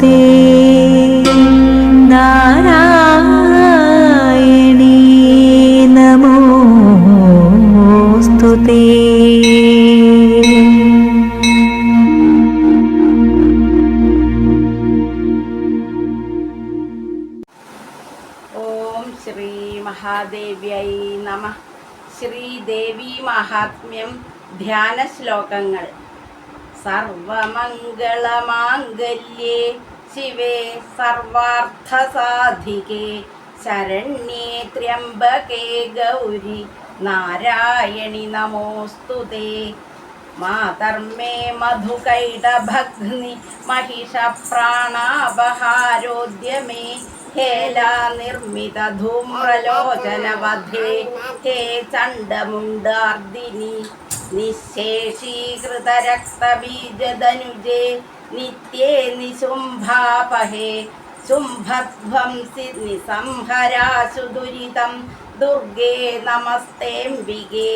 ഗോവിന്ദേ നാരായണീ നമോസ്തു തേ മഹാദേവ്യൈ നമ. ശ്രീദേവി മഹാത്മ്യം ധ്യാന ശ്ലോകങ്ങൾ സർവമംഗളമാംഗല്യേ ശിവേ സർവാർത്ഥസാധികേ ശരണ്യേ ത്രയംബകേ ഗൗരി നാരായണി നമോസ്തുതേ മാതർമേ മധുകൈടഭഗ്നി महिषप्राणापहारोद्यमे हेला निर्मित धूम्रलोचनवधे हे चण्डमुण्डार्दिनि निःशेषीकृतरक्तबीजदनुजे नित्ये निशुम्भापहे शुम्भध्वंसि निसंहरासु दुरितं दुर्गे नमस्तेऽम्बिके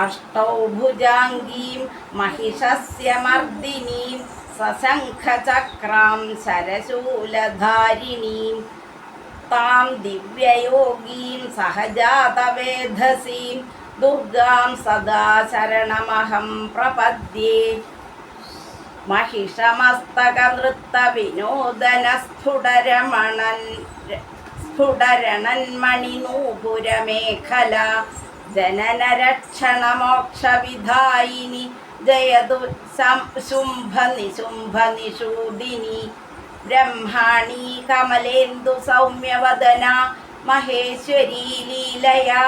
अष्टौ भुजाङ्गीं महिषस्य मर्दिनीं सशङ्खचक्रां താം ദിവ്യയോഗീം സഹജാതവേധസീം. ദുർഗാം സദാ ശരണമഹം പ്രപദ്യേ മഹിഷമസ്തകനൃത്തവിനോദനസ്ഫുടരമണൻ സ്ഫുടരണന്മണിനൂപുരമേഖല ജനനരക്ഷണമോക്ഷവിധായിനി. ജയതു ശുംഭ നിശുംഭ നിഷൂദിനി ബ്രഹ്മാണി കമലേന്ദു സൗമ്യവദന മഹേശ്വരി ലീലയാ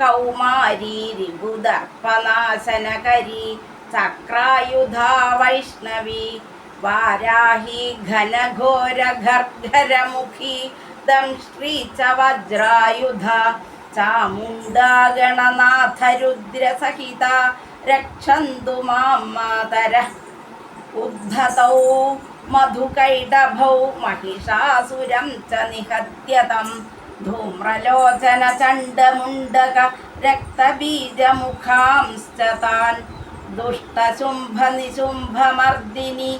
കൗമാരി രിപുദർപ്പനാശനകരി ചക്രായുധ വൈഷ്ണവി വാരാഹി ഘനഘോരഗർഗരമുഖി ദംശ്രീ ച വജ്രായുധ ചാമുണ്ടാ ഗണനാഥരുദ്രസഹിത രക്ഷന്തു മാം മാതര ഉദ്ധതൗ മധുകൈടഭൗ മഹിഷാസുരം ച നിഹത്യതം. ധൂമ്രലോചന ചണ്ഡമുണ്ടക രക്തബീജമുഖാംശ്ച താൻ. ദുഷ്ടശുംഭനിശുംഭമർദിനി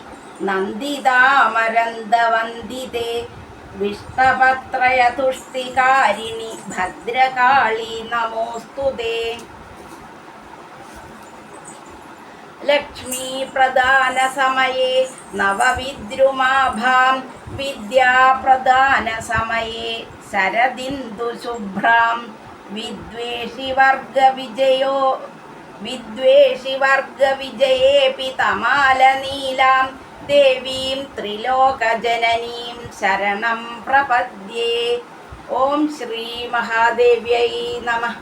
നന്ദിതാമരന്തവന്ദിതേ വിഷ്ടപത്രയതുഷ്ടികാരിണി ഭദ്രകാളി നമോസ്തുതേ. लक्ष्मीप्रदानसमये नवविद्रुमाभां विद्याप्रदानसमये शरदिन्दुशुभ्रां विद्वेषिवर्गविजयो विद्वेषिवर्गविजयेऽपि तमालनीलां देवीं त्रिलोकजननीं शरणं प्रपद्ये ॐ श्रीमहादेव्यै नमः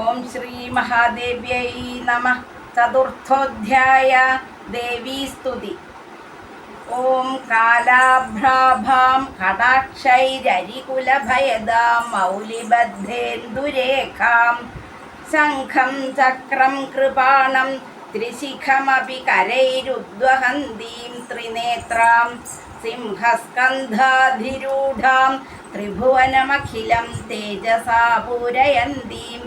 ഓം ശ്രീ മഹാദേവ്യൈ നമ. ചതുർത്ഥോധ്യായ ദേവീസ്തുതി ഓം കാലാഭ്രാഭാം കടാക്ഷൈരരികുലഭയദാം മൗലിബദ്ധേന്ദുരേഖാം. ശംഖം ചക്രം കൃപാണം ത്രിശിഖമപി കരൈരുദ്വഹന്തീം ത്രിനേത്രാം. സിംഹസ്കന്ധാധിരൂഢാം ത്രിഭുവനമഖിലം തേജസാ പൂരയന്തീം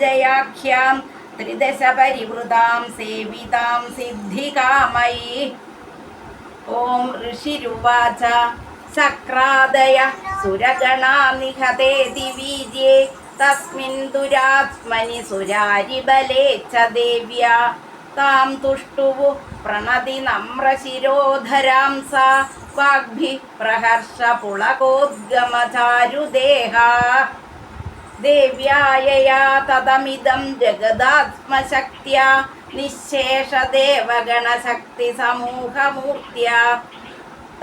ജയാഖ്യാം ത്രിദശ പരിവൃതാം സേവിതാം സിദ്ധികാമയീ ഓം ഋഷിരുവാച സക്രാദയ സുരഗണാ നിഹതേതി വീര്യെ തസ്മിൻ ദുരാത്മനി സുരാരിബലേ ച ദേവ്യ. താം തുഷ്ടുവു പ്രണതി നമ്രശിരോധരാം സാ. വാഗ്ഭി പ്രഹർഷ പുളകോദ്ഗമചാരുദേഹ ദേവ്യായയാ തതമിദം ജഗദാത്മശക്ത്യാ നിശേഷദേവഗണശക്തി സമൂഹമൂർത്തിയ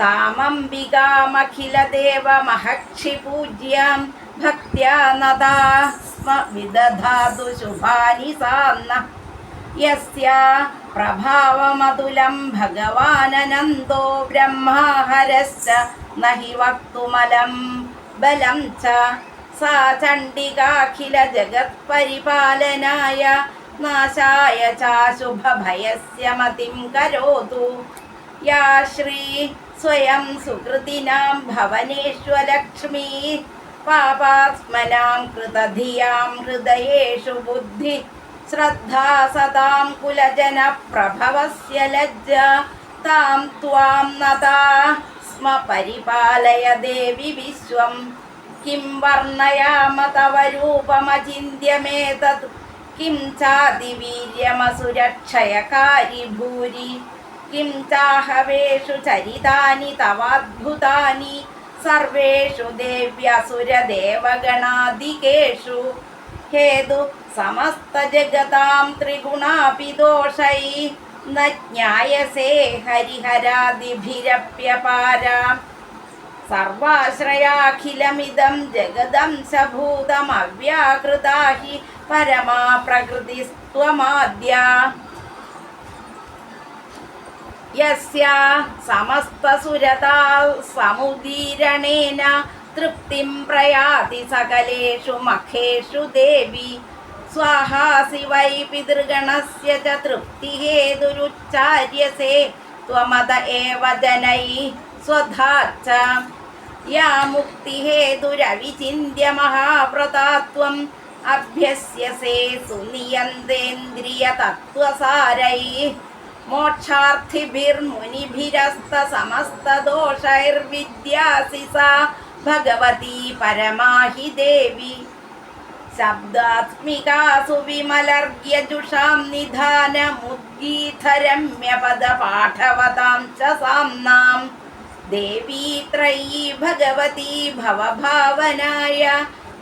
താമംബികാമഖിലദേവമഹക്ഷിപൂജ്യാം ഭക്ത്യാ നദാ സ്മ വിദധാതു ശുഭാനി സാന്ന. യസ്യ പ്രഭാവമതുലം ഭഗവാനനന്ദോ ബ്രഹ്മാഹരശ്ച നഹി വക്തുമലം ബലം ച. സാ ചണ്ഡികാഖില ജഗത്പരിപാലനായ നാശായ ചാശുഭഭയസ്യ മതിം കരോതു. യാ ശ്രീ സ്വയം സുഹൃതിനാം ഭവനേഷ്വലക്ഷ്മീ. പാപാത്മനാം കൃതധിയാം ഹൃദയേഷു ബുദ്ധി. ശ്രദ്ധാ सतां പ്രഭവസ്യ ലജ്ജ. താം ത്വാം നതാ സ്മ പരിപാലയ ദേവി വിശ്വം. കിം വർണയാമ തവ രൂപമചിന്യമേതത് കിം ചാതിവീര്യമസുരക്ഷയകാരി ഭൂരി. കിം ചാഹവേഷു ചരിതാനി തവാദ്ഭുതാനി സർവേഷു ദേവ്യസുരദേവഗണാദികേഷു ഹേതു സമസ്തജഗതാം ത്രിഗുണാപി ദോഷൈ ന ജ്ഞായസേ ഹരിഹരാദിഭിരപ്യപാരാം സർവാശ്രയാഖിലമിദം ജഗദംശഭൂതമവ്യാകൃതാ ഹി പരമാ പ്രകൃതിസ്ത്വമാദ്യ യസ്യ സമസ്തസുരതാ സമുദീരണേന തൃപ്തിം പ്രയാതി സകലേഷു മഖേഷു ദേവി സ്വാഹാസി വൈ പിതൃഗണസ്യ ച തൃപ്തിഹേതുരുച്ചാര്യസേ त्वमद एव जनै स्वधा च യാ മുക്തിഹേതുരവിചിന്യ മഹാപ്രതാത്വം അഭ്യസ്യസേ സുനിയന്തേന്ദ്രിയ തത്വസാരൈ. മോക്ഷാർത്ഥിഭിർമുനിഭിരസ്ത സമസ്തദോഷൈർവിദ്യാസി സാ ഭഗവതി പരമാഹി ദേവി. ശബ്ദാത്മികാ സുവിമലർഗ്യജുഷാം നിധാനമുദ്ഗീതരമ്യപദപാഠവതാം ച സാംനാം देवी त्रयी भगवती भवभावनाय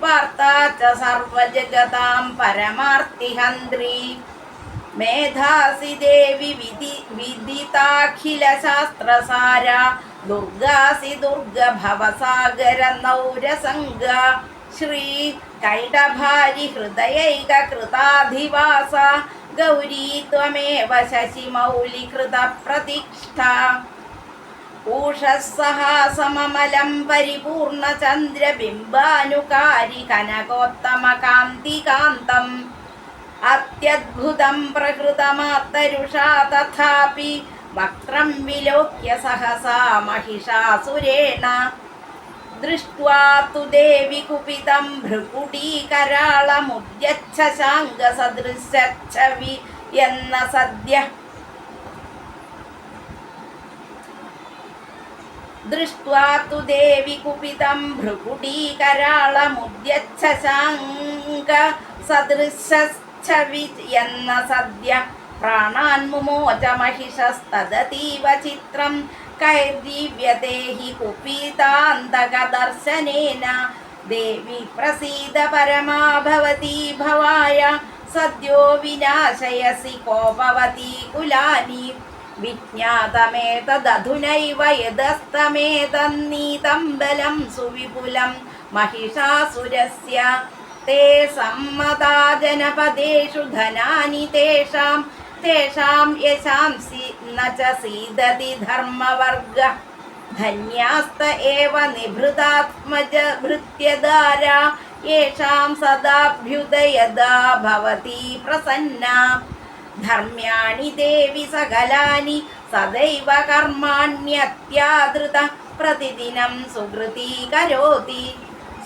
वार्ता च सर्वजगतां परमार्तिहन्त्री मेधासि देवि विधि विदिताखिलशास्त्रसारा दुर्गासि दुर्गभवसागरनौरसङ्गा श्री कैटभारि हृदयैककृताधिवास गौरी त्वमेव शशिमौलिकृतप्रतिष्ठा ഊഷസ്സഹ സമമലം പരിപൂർണചന്ദ്രബിംബാനുകാരി കനകോത്തമകാന്തികാന്തം. അത്യദ്ഭുതം പ്രഹൃതമാത്തരുഷാ തഥാപി വക്രം വിലോക്യ സഹസാ മഹിഷാസുരേണ ദൃഷ്ട്വാ ദേവി കുപിതം ഭൃകുടീകരാളമുദ്യച്ഛ എന്ന സദ്യ दृष्ट्वा तु देवि कुपितं भ्रुकुटीकराळमुद्यच्छशाङ्गसदृशच्छवि यन्न सद्य प्राणान्मुमोच महिषस्तदतीव चित्रं कैर्जीव्यते हि कुपितान्तकदर्शनेन देवी प्रसीद परमा भवती भवाय सद्यो विनाशयसि कोपवती कुलानि विज्ञातमेतदधुनैव यदस्तमेतन्नीतं बलं सुविपुलं महिषासुरस्य ते सम्मता जनपदेषु धनानि तेषां तेषां यशांसि न च सीदति धर्मवर्गः धन्यास्त एव निभृतात्मज भृत्यदारा येषां सदाभ्युदयदा भवती प्रसन्ना ധർമ്മ്യാണി ദേവി സകലാനി സദൈവ കർമാണ്യത്യാദൃത പ്രതിദിനം സുഹൃതി കരോതി.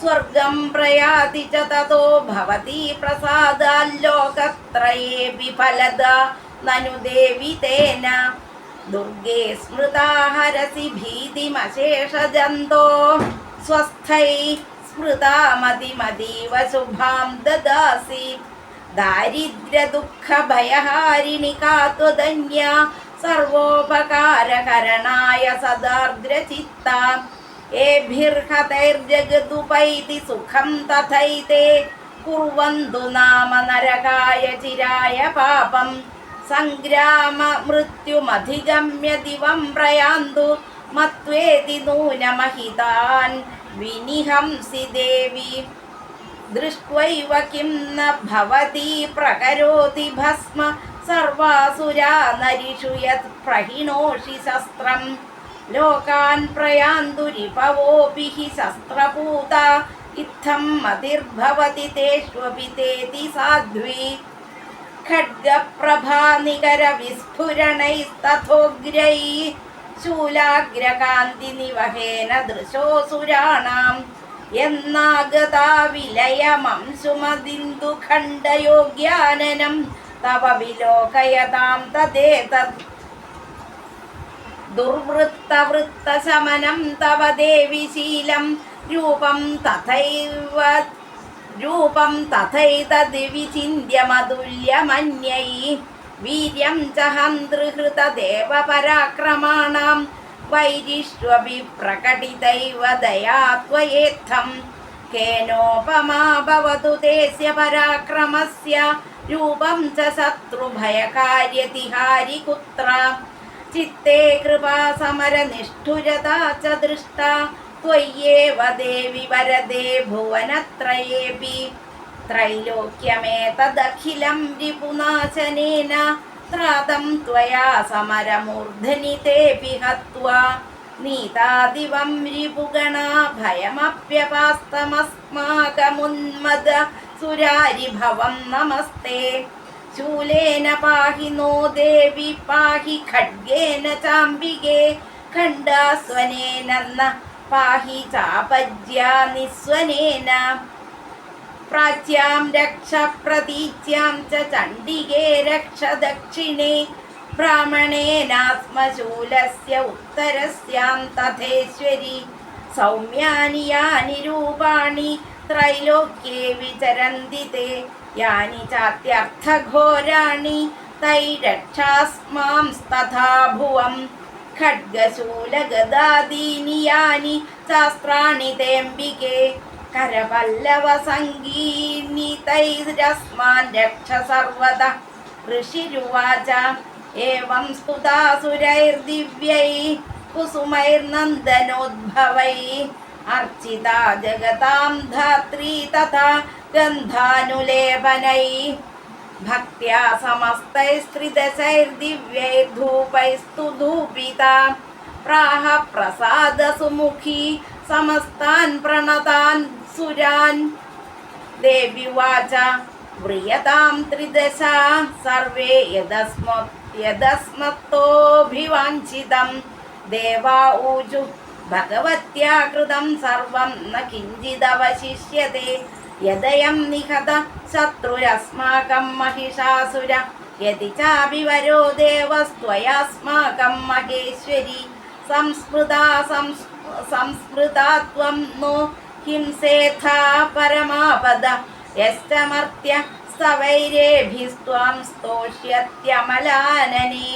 സ്വർഗം പ്രയാതി ച തതോ ഭവതി പ്രസാദാല്ലോകത്രയേപി ഫലദ നനു ദേവി തേന. ദുർഗേ സ്മൃതാ ഹരസി ഭീതിമശേഷജന്തോ സ്വസ്ഥൈ സ്മൃതാമതിമതീവ ശുഭാം ദദാസി. दारिद्र दुख दारिद्र्यदुःखभयहारिणि का सर्वोपकार त्वदन्या सर्वोपकारकरणाय सदार्द्रचित्ता एभिर्हतैर्जगदुपैति सुखं तथैते कुर्वन्तु नाम नरकाय चिराय पापं सङ्ग्राममृत्युमधिगम्य दिवं प्रयान्तु मत्वेति नूनमहितान् विनिहंसि देवी दृष्ट्वैव किं न भवति प्रकरोति भस्म सर्वासुरा नरिषु यत् प्रहिणोषि शस्त्रं लोकान् प्रयान्तु हि शस्त्रपूता। इत्थं मतिर्भवति तेष्वपि तेति साध्वी। खड्गप्रभानिकरविस्फुरणैस्तथोग्रैः। शूलाग्रकान्तिनिवहेन दृशोऽसुराणाम्। ശൂലാഗ്രകാന്തിനിവഹേന ദൃശോസുരാണാം എന്നാഗതാ വിലയമംശുമദിന്ദുഖണ്ഡയോഗ്യാനനം തവ വിലോകയതാം തദേതത് ദുർവൃത്തവൃത്തശമനം തവ ദേവി ശീലം. രൂപം തഥൈവ രൂപം തഥൈതദ്വിചിന്യമതുല്യമന്യൈ വീര്യം ച ഹന്തൃഹൃതദേവപരാക്രമാണാം വൈരിഷ്വപി പ്രകടിതൈവ ദയാ त्वयेत्थं केनोपमा भवतु तेस्य पराक्रमस्य रूपं च शत्रुभयकार्यतिहारि कुत्र चित्ते कृपा समरनिष्ठुरता च दृष्टा त्वय्येव देवि वरदे भुवनत्रयेऽपि त्रैलोक्यमेतदखिलं रिपुनाशनेन त्रातं त्वया समरमूर्धनि तेऽपि हत्वा नीतादिवं रिपुगणा भयमप्यपास्तमस्माकमुन्मद सुरारिभवं नमस्ते शूलेन पाहि नो देवि पाहि खड्गेन चाम्बिके खण्डास्वनेन न पाहि चापज्या निस्वनेन പ്രാച്യാം രക്ഷ പ്രതീച്യാം ച ചണ്ഡികേ രക്ഷ ദക്ഷിണേ ബ്രാഹ്മണേനാത്മശൂലസ്യ ഉത്തരസ്യാം തഥേശ്വരി സൗമ്യാനി യാനി രൂപാണി ത്രൈലോക്യേ വിചരന്തി തേ യാനി ചാത്യർത്ഥഘോരാണി തൈ രക്ഷാസ്മാം തഥാ ഭുവം ഖഡ്ഗശൂലഗദാദീനി യാനി ശാസ്ത്രാണി തേംബികേ കരപല്ലവ സങ്കീർണിതൈരസ്മാൻ രക്ഷ സർവത ഋഷിരുവാച ഏവം സ്തുതാസുരൈർദിവ്യൈ കുസുമൈർനന്ദനോദ്ഭവൈ അർച്ചിതാ ജഗതാം ധാത്രീ തഥാ ഗന്ധാനുലേപനൈ. ഭക്ത്യാ സമസ്തൈസ്ത്രിദശൈർദിവ്യൈർധൂപൈസ്തു ധൂപിതാ. പ്രാഹ പ്രസാദസുമുഖി സമസ്താൻ പ്രണതാൻ व्रियतां त्रिदशा सर्वे यदस्म यदस्मत्तोऽभिवाञ्छितं देवा ऊचु भगवत्या कृतं सर्वं न किञ्चिदवशिष्यते यदयं निहत शत्रुरस्माकं महिषासुर यदि चापि वरो देवस्त्वयास्माकं महेश्वरी संस्मृता संस् संस्मृता त्वं नो हिंसेथा परमापद? यश्चमर्त्य सवैरेभिस्त्वां स्तोष्यत्यमलानने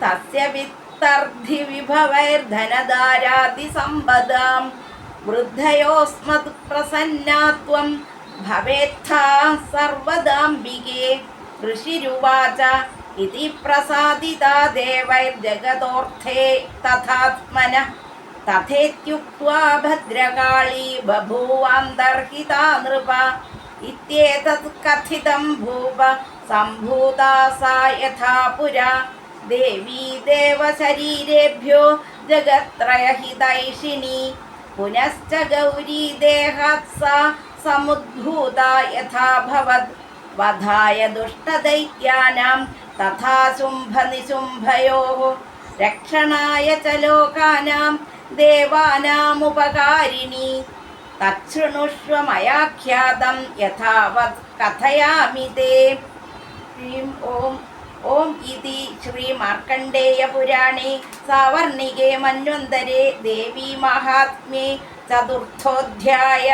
तस्य वित्तर्धिविभवैर्धनदारादिसम्पदां वृद्धयोस्मत्प्रसन्ना त्वं भवेत्था सर्वदाम्बिके। ऋषिरुवाच, इति प्रसादिता देवैर्जगतोऽर्थे तथात्मनः। तथेत्युक्त्वा भद्रकाळी बभूवान्तर्हिता नृप। इत्येतत् कथितं भूप, सम्भूता सा यथा पुरा। देवी देवशरीरेभ्यो जगत्त्रयहितैषिणी। पुनश्च गौरी देहात् सा समुद्भूता यथा भवद्। वधाय दुष्टदैत्यानां तथा शुम्भनिशुम्भयोः। रक्षणाय च लोकानां ദേവാനാമുപകാരിണി. തച്ഛൃണുഷ്വമയാഖ്യാതം യഥാവത് കഥയാമി തേ ശ്രീം ഓം ഓം ഇതി ശ്രീ മാർക്കണ്ഡേയ പുരാണേ സാവർണികേ മന്വന്തരെ ദേവീ മഹാത്മ്യേ. ചതുർത്ഥോധ്യായ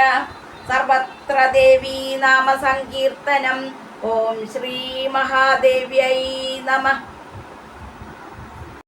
സർവത്ര ദേവീ നാമ സങ്കീർത്തനം ഓം ശ്രീ മഹാദേവ്യൈ നമ.